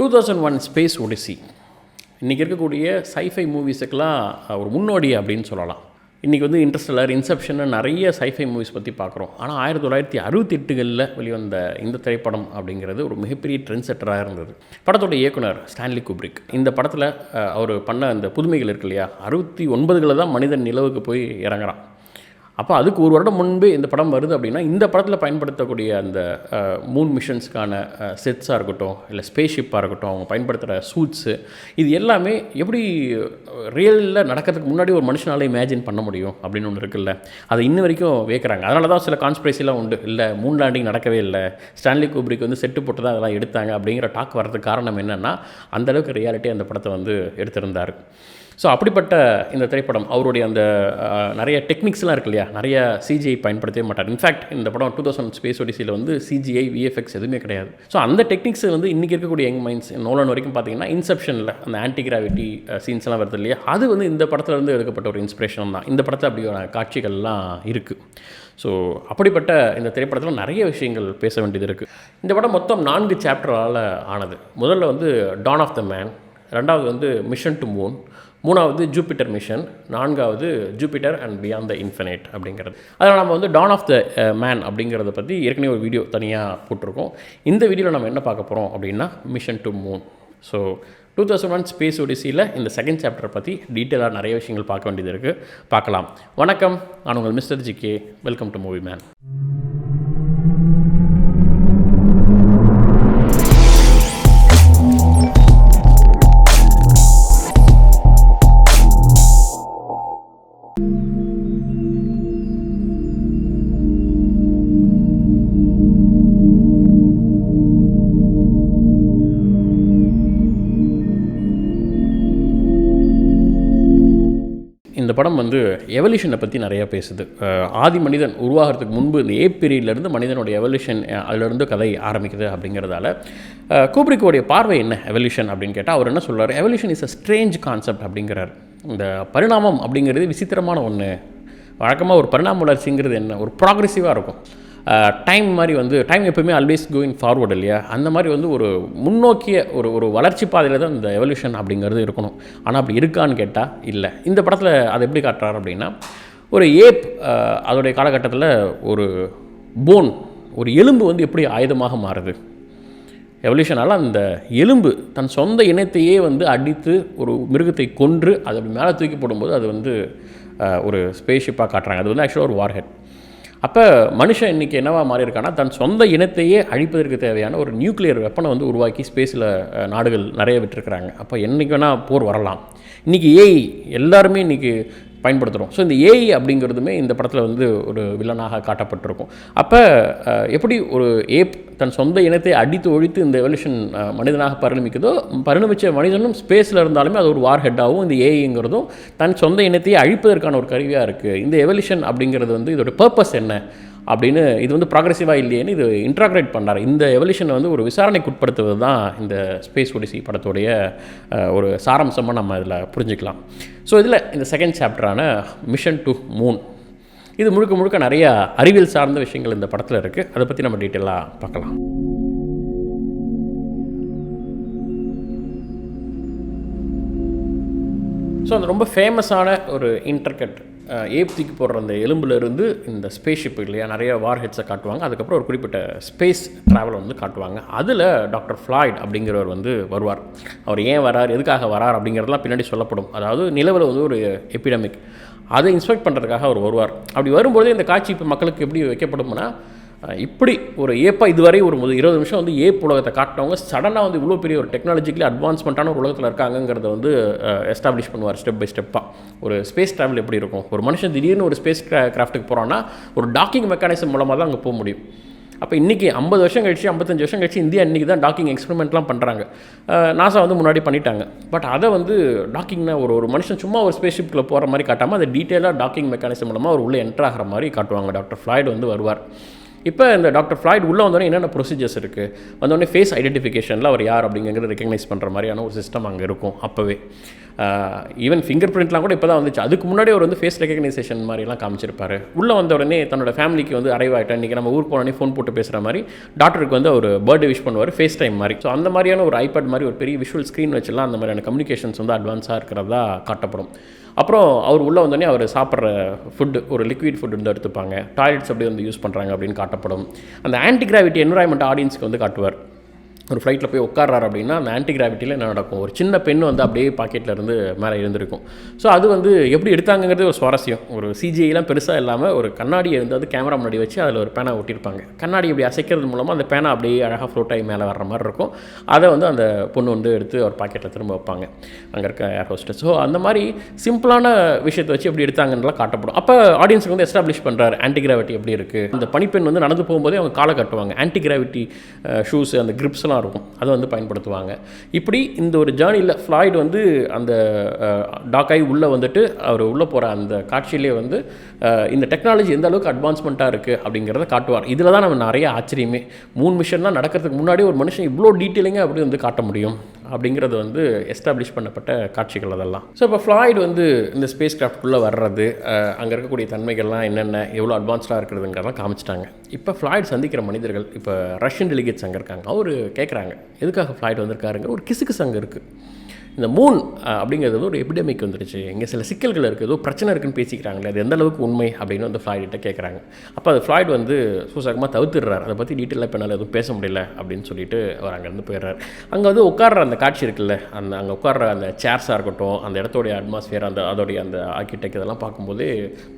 Two thousand one space odyssey இன்றைக்கி இருக்கக்கூடிய sci-fi மூவிஸுக்கெலாம் ஒரு முன்னோடி அப்படின்னு சொல்லலாம். இன்றைக்கி வந்து இன்ட்ரெஸ்டலர் இன்செப்ஷன் நிறைய சைஃபை மூவிஸ் பற்றி பார்க்குறோம். ஆனால் ஆயிரத்தி தொள்ளாயிரத்தி அறுபத்தி எட்டுகளில் வெளிவந்த இந்த திரைப்படம் அப்படிங்கிறது ஒரு மிகப்பெரிய ட்ரெண்ட் செட்டராக இருந்தது. படத்தோட இயக்குனர் ஸ்டான்லி குப்ரிக் இந்த படத்தில் அவர் பண்ண அந்த புதுமைகள் இருக்கு இல்லையா? அறுபத்தி ஒன்பதுகளில் தான் மனிதன் நிலவுக்கு போய் இறங்குறான். அப்போ அதுக்கு ஒரு வருடம் முன்பே இந்த படம் வருது அப்படின்னா இந்த படத்தில் பயன்படுத்தக்கூடிய அந்த மூன் மிஷன்ஸ்க்கான செட்ஸாக இருக்கட்டும் இல்லை ஸ்பேஸ் ஷிப்பாக இருக்கட்டும் அவங்க பயன்படுத்துகிற சூட்ஸு இது எல்லாமே எப்படி ரியலில் நடக்கிறதுக்கு முன்னாடி ஒரு மனுஷனால் இமேஜின் பண்ண முடியும் அப்படின்னு ஒன்று இருக்குல்ல. அதை இன்ன வரைக்கும் வைக்கிறாங்க அதனால தான் சில கான்ஸ்பிரசிலாம் உண்டு. இல்லை மூன் லேண்டிங் நடக்கவே இல்லை. ஸ்டான்லி கூப்ரிக் வந்து செட்டு போட்டு தான் அதெல்லாம் எடுத்தாங்க அப்படிங்கிற டாக் வர்றதுக்கு காரணம் என்னென்னா அந்தளவுக்கு ரியாலிட்டி அந்த படத்தை வந்து எடுத்திருந்தார். ஸோ அப்படிப்பட்ட இந்த திரைப்படம் அவருடைய அந்த நிறைய டெக்னிக்ஸ்லாம் இருக்கு இல்லையா? நிறைய சிஜிஐ பயன்படுத்தவே மாட்டார். இன்ஃபேக்ட் இந்த படம் டூ தௌசண்ட் ஸ்பேஸ் ஒடிசியில் வந்து சிஜிஐ விஎஃப்எக்ஸ் எதுவுமே கிடையாது. ஸோ அந்த டெக்னிக்ஸ் வந்து இன்றைக்கி இருக்கக்கூடிய யங் மைண்ட்ஸ் நோலன் வரைக்கும் பார்த்தீங்கன்னா இன்செப்ஷனில் அந்த ஆன்டி கிராவிட்டி சீன்ஸ்லாம் வருது இல்லையா? அது வந்து இந்த படத்துலேருந்து எடுக்கப்பட்ட ஒரு இன்ஸ்பிரேஷன் தான். இந்த படத்தில் அப்படியான காட்சிகள்லாம் இருக்குது ஸோ அப்படிப்பட்ட இந்த திரைப்படத்தில் நிறைய விஷயங்கள் பேச வேண்டியது இருக்குது இந்த படம் மொத்தம் நான்கு சாப்டரால் ஆனது. முதல்ல வந்து டான் ஆஃப் த மேன் ரெண்டாவது வந்து மிஷன் டு மூன் மூணாவது ஜூபிட்டர் மிஷன் நான்காவது Jupiter and beyond the infinite அப்படிங்கிறது. அதில் நம்ம வந்து டான் ஆஃப் த மேன் அப்படிங்கிறத பற்றி ஏற்கனவே ஒரு வீடியோ தனியாக போட்டிருக்கோம். இந்த வீடியோவில் நம்ம என்ன பார்க்க போகிறோம் அப்படின்னா mission to moon so two thousand one space ஒடிசியில் இந்த செகண்ட் சாப்டரை பற்றி டீட்டெயிலாக நிறைய விஷயங்கள் பார்க்க வேண்டியது இருக்குது பார்க்கலாம். வணக்கம். நான் உங்கள் mister G K welcome to movie man வந்து எவல்யூஷனை பற்றி நிறையா பேசுது. ஆதி மனிதன் உருவாகிறதுக்கு முன்பு இந்த ஏ பீரியட்லேருந்து மனிதனுடைய எவல்யூஷன் அதிலிருந்து கதை ஆரம்பிக்குது அப்படிங்கிறதால கூப்ரிக்கோடைய பார்வை என்ன எவல்யூஷன் அப்படின்னு கேட்டால் அவர் என்ன சொல்கிறார் evolution is a strange concept அப்படிங்கிறார். இந்த பரிணாமம் அப்படிங்கிறது விசித்திரமான ஒன்று வழக்கமாக ஒரு பரிணாம வளர்ச்சிங்கிறது என்ன? ஒரு ப்ராக்ரெசிவாக இருக்கும். டைம் மாதிரி வந்து டைம் எப்பவுமே ஆல்வேஸ் கோயிங் ஃபார்வர்டு இல்லையா? அந்த மாதிரி வந்து ஒரு முன்னோக்கிய ஒரு ஒரு வளர்ச்சி பாதையில் தான் இந்த எவல்யூஷன் அப்படிங்கிறது இருக்கணும். ஆனால் அப்படி இருக்கான்னு கேட்டால் இல்லை. இந்த படத்தில் அதை எப்படி காட்டுறாரு அப்படின்னா ஒரு ஏப் அதோடைய காலகட்டத்தில் ஒரு போன் ஒரு எலும்பு வந்து எப்படி ஆயுதமாக மாறுது? எவல்யூஷனால் அந்த எலும்பு தன் சொந்த இனத்தையே வந்து அடித்து ஒரு மிருகத்தை கொன்று அதை மேலே தூக்கி போடும்போது அது வந்து ஒரு ஸ்பேஸ்ஷிப்பாக காட்டுறாங்க. அது வந்து ஆக்சுவலாக ஒரு வார்ஹெட் அப்போ மனுஷன் இன்றைக்கி என்னவா மாறி இருக்கான்னா தன் சொந்த இனத்தையே அழிப்பதற்கு தேவையான ஒரு நியூக்ளியர் வெப்பனை வந்து உருவாக்கி ஸ்பேஸில் நாடுகள் நிறைய விட்டுருக்குறாங்க. அப்போ என்றைக்கு வேணால் போர் வரலாம். இன்றைக்கி ஏஐ எல்லாருமே இன்றைக்கி பயன்படுத்துகிறோம். ஸோ இந்த ஏஐ அப்படிங்கிறதுமே இந்த படத்தில் வந்து ஒரு வில்லனாக காட்டப்பட்டிருக்கும். அப்போ எப்படி ஒரு ஏப் தன் சொந்த இனத்தை அடித்து ஒழித்து இந்த எவல்யூஷன் மனிதனாக பரிணமிக்குதோ பரிணமித்த மனிதனும் ஸ்பேஸில் இருந்தாலுமே அது ஒரு வார் ஹெட்டாகவும் இந்த ஏஐங்கிறதும் தன் சொந்த இனத்தையே அழிப்பதற்கான ஒரு கருவியாக இருக்குது இந்த எவல்யூஷன் அப்படிங்கிறது வந்து இதோட பர்பஸ் என்ன? அப்படின்னு இது வந்து ப்ராக்ரெசிவாக இல்லையேன்னு இது இன்ட்ராக்ரேட் பண்ணார். இந்த எவல்யூஷனை வந்து ஒரு விசாரணைக்கு உட்படுத்துவது தான் இந்த ஸ்பேஸ் ஒடிசி படத்துடைய ஒரு சாராம்சமாக நம்ம இதில் புரிஞ்சுக்கலாம். ஸோ இதில் இந்த செகண்ட் சாப்டரான மிஷன் டு மூன் இது முழுக்க முழுக்க நிறையா அறிவியல் சார்ந்த விஷயங்கள் இந்த படத்தில் இருக்குது அதை பற்றி நம்ம டீட்டெயிலாக பார்க்கலாம். ஸோ அந்த ரொம்ப ஃபேமஸான ஒரு இன்டர்கட் ஏப்திக்கு போடுற அந்த எலும்புலேருந்து இந்த ஸ்பேஸ் ஷிப் இல்லையா நிறைய வார் ஹெட்ஸை காட்டுவாங்க. அதுக்கப்புறம் ஒரு குறிப்பிட்ட ஸ்பேஸ் ட்ராவலை வந்து காட்டுவாங்க. அதில் டாக்டர் ஃப்ளாய்ட் அப்படிங்கிறவர் வந்து வருவார். அவர் ஏன் வரார் எதுக்காக வரார் அப்படிங்கிறதுலாம் பின்னாடி சொல்லப்படும். அதாவது நிலவில் வந்து ஒரு எபிடமிக் அதை இன்ஸ்பெக்ட் பண்ணுறதுக்காக அவர் வருவார். அப்படி வரும்போதே இந்த காட்சி இப்போ மக்களுக்கு எப்படி வைக்கப்படும்னா இப்படி ஒரு ஏப்பா இதுவரை ஒரு இருபது நிமிஷம் வந்து ஏப் உலகத்தை காட்டினவங்க சடனாக வந்து இவ்வளோ பெரிய ஒரு டெக்னாலஜிக்கலி அட்வான்ஸ்மெண்ட்டான ஒரு உலகத்தில் இருக்காங்கிறத வந்து எஸ்டாப்ளிஷ் பண்ணுவார் ஸ்டெப் பை ஸ்டெப்பாக ஒரு ஸ்பேஸ் ட்ராவல் எப்படி இருக்கும்? ஒரு மனுஷன் திடீர்னு ஒரு ஸ்பேஸ் கிராஃப்ட்டுக்கு போகிறான்னா ஒரு டாக்கிங் மெக்கானிசம் மூலமாக தான் அங்கே போக முடியும். அப்போ இன்றைக்கி ஐம்பது வருஷம் கழிச்சு ஐம்பத்தஞ்சு வருஷம் கழிச்சு இந்தியா இன்றைக்கி தான் டாக்கிங் எக்ஸ்பெரிமெண்ட்லாம் பண்ணுறாங்க நாசா வந்து முன்னாடி பண்ணிட்டாங்க. பட் அதை வந்து டாக்கிங்னா ஒரு ஒரு மனுஷன் சும்மா ஒரு ஸ்பேஸ் ஷிப்பில் போகிற மாதிரி காட்டாமல் அதை டீட்டெயிலாக டாக்கிங் மெக்கானிசம் மூலமாக அவர் உள்ளே என்ட்ராகிற மாதிரி காட்டுவாங்க. டாக்டர் ஃப்ளாய்டு வந்து வருவார். இப்போ இந்த டாக்டர் ஃப்ளாய்ட் உள்ளே வந்தோடனே என்னென்ன ப்ரொசீஜர்ஸ் இருக்குது வந்தோடனே ஃபேஸ் ஐடென்டிஃபிகேஷனில் அவர் யார் அப்படிங்கிறது ரெக்கக்னைஸ் பண்ணுற மாதிரியான ஒரு சிஸ்டம் அங்கே இருக்கும் அப்போவே. ஈவன் ஃபிங்கர் பிரிண்ட்லாம் கூட இப்போ தான் வந்துச்சு. அதுக்கு முன்னாடி அவர் வந்து ஃபேஸ் ரெகக்னைசேஷன் மாதிரிலாம் காமிச்சிருப்பாரு. உள்ளே வந்த உடனே தன்னோட ஃபேமிலிக்கு வந்து அரைவ் ஆகிட்டேன் இன்றைக்கி நம்ம ஊர் போனோடனே ஃபோன் போட்டு பேசுகிற மாதிரி டாக்டருக்கு வந்து ஒரு பர்த்டே விஷ் பண்ணுவார் ஃபேஸ் டைம் மாதிரி. ஸோ அந்த மாதிரியான ஒரு ஐபேட் மாதிரி ஒரு பெரிய விஷுவல் ஸ்க்ரீன் வச்சுலாம் அந்த மாதிரியான கம்யூனிகேஷன்ஸ் வந்து அட்வான்ஸாக இருக்கிறதா காட்டப்படும். அப்புறம் அவர் உள்ளே வந்தோடனே அவர் சாப்பிட்ற ஃபுட்டு ஒரு லிக்விட் ஃபுட் வந்து எடுத்துப்பாங்க. டாய்லெட்ஸ் அப்படி வந்து யூஸ் பண்ணுறாங்க அப்படின்னு காட்டப்படும். அந்த ஆன்டி கிராவிட்டி என்வரான்மெண்ட் ஆடியன்ஸ்க்கு வந்து காட்டுவார். ஒரு ஃப்ளைட்டில் போய் உட்கார்றாரு அப்படின்னா அந்த ஆன்டி கிராவிட்டியில் என்ன நடக்கும்? ஒரு சின்ன பெண் வந்து அப்படியே பாக்கெட்டில் இருந்து மேலே இருந்திருக்கும் ஸோ அது வந்து எப்படி எடுத்தாங்கங்கிறது ஒரு சுவாரஸ்யம். ஒரு சிஜிஐலாம் பெருசாக இல்லாமல் ஒரு கண்ணாடியை வந்து அது கேமரா முன்னாடி வச்சு அதில் ஒரு பேனா ஒட்டியிருப்பாங்க. கண்ணாடி இப்படி அசைக்கிறது மூலமாக அந்த பேனா அப்படியே அழகாக ஃப்ளோட் ஆகி மேலே வர்ற மாதிரி இருக்கும். அதை வந்து அந்த பொண்ணு வந்து எடுத்து ஒரு பாக்கெட்டில் திரும்ப வைப்பாங்க. அங்கே இருக்க ஏர் ஹோஸ்டர் ஸோ அந்த மாதிரி சிம்பிளான விஷயத்தை வச்சு எப்படி எடுத்தாங்கன்றலாம் காட்டப்படும். அப்போ ஆடியன்ஸுக்கு வந்து எஸ்டாப்ளிஷ் பண்ணுறாரு ஆன்டி கிராவிட்டி எப்படி இருக்குது அந்த பனிப்பெண் வந்து நடந்து போகும்போதே அவங்க காலை கட்டுவாங்க. ஆன்டி கிராவிட்டி ஷூஸ் அந்த கிரிப்ஸ்லாம் இருக்கும். அதை வந்து பயன்படுத்துவாங்க. இப்படி இந்த ஒரு ஜேர்னியில் ஃப்ளாய்டு வந்து அந்த டாக்காய் உள்ளே வந்துட்டு அவர் உள்ளே போகிற அந்த காட்சியிலே வந்து இந்த டெக்னாலஜி எந்த அளவுக்கு அட்வான்ஸ்மெண்ட்டாக இருக்குது அப்படிங்கிறத காட்டுவார். இதில் தான் நம்ம நிறைய ஆச்சரியமே. மூணு மிஷன்லாம் நடக்கிறதுக்கு முன்னாடி ஒரு மனுஷன் இவ்வளோ டீட்டெயிலிங்காக அப்படி வந்து காட்ட முடியும்? அப்படிங்கிறது வந்து எஸ்டாப்ளிஷ் பண்ணப்பட்ட காட்சிகள் அதெல்லாம். ஸோ இப்போ ஃப்ளாய்டு வந்து இந்த ஸ்பேஸ் கிராஃப்ட்குள்ளே வர்றது அங்கே இருக்கக்கூடிய தன்மைகள்லாம் என்னென்ன எவ்வளோ அட்வான்ஸ்டாக இருக்கிறதுங்கிறதெல்லாம் காமிச்சிட்டாங்க. இப்போ ஃப்ளாய்டு சந்திக்கிற மனிதர்கள் இப்போ ரஷ்யன் டெலிகேட்ஸ் அங்கே இருக்காங்க. அவர் கேட்குறாங்க எதுக்காக ஃப்ளாய்டு வந்திருக்காருங்க? ஒரு கிசுக்கு அங்கே இருக்குது இந்த மூன் அப்படிங்கிறது வந்து ஒரு எபிடமிக் வந்துருச்சு. இங்கே சில சிக்கல்கள் இருக்குது ஏதோ பிரச்சனை இருக்குன்னு பேசிக்கிறாங்களே அது எந்த அளவுக்கு உண்மை அப்படின்னு வந்து ஃப்ளாய்டிட்ட கேட்குறாங்க அப்போ அது ஃப்ளாய்டு வந்து சூசகமாக தவிர்த்துடுறாரு. அதை பற்றி டீட்டெயிலாக இப்போ என்னால் எதுவும் பேச முடியல அப்படின்னு சொல்லிட்டு அவர் அங்கேருந்து போயிடுறாரு. அங்கே வந்து உட்கார்ற அந்த காட்சி இருக்குல்ல அந்த அங்கே உட்கார்ற அந்த சேர்ஸாக இருக்கட்டும் அந்த இடத்தோடைய அட்மாஸ்ஃபியர் அந்த அதோடைய அந்த ஆர்கிடெக்ட் இதெல்லாம் பார்க்கும்போது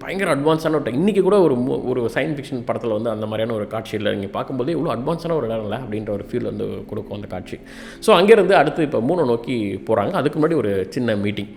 பயங்கர அட்வான்ஸான ஒரு இன்றைக்கி கூட ஒரு ஒரு சயின்ஸ் ஃபிக்ஷன் படத்தில் வந்து அந்த மாதிரியான ஒரு காட்சியில் நீங்கள் பார்க்கும்போது இவ்வளோ அட்வான்ஸான ஒரு இடம் இல்லை அப்படின்ற ஒரு ஃபீல் வந்து கொடுக்கும் அந்த காட்சி. ஸோ அங்கேருந்து அடுத்து இப்போ மூணு நோக்கி போகிறாங்க அதுக்கு முன்னாடி ஒரு சின்ன மீட்டிங்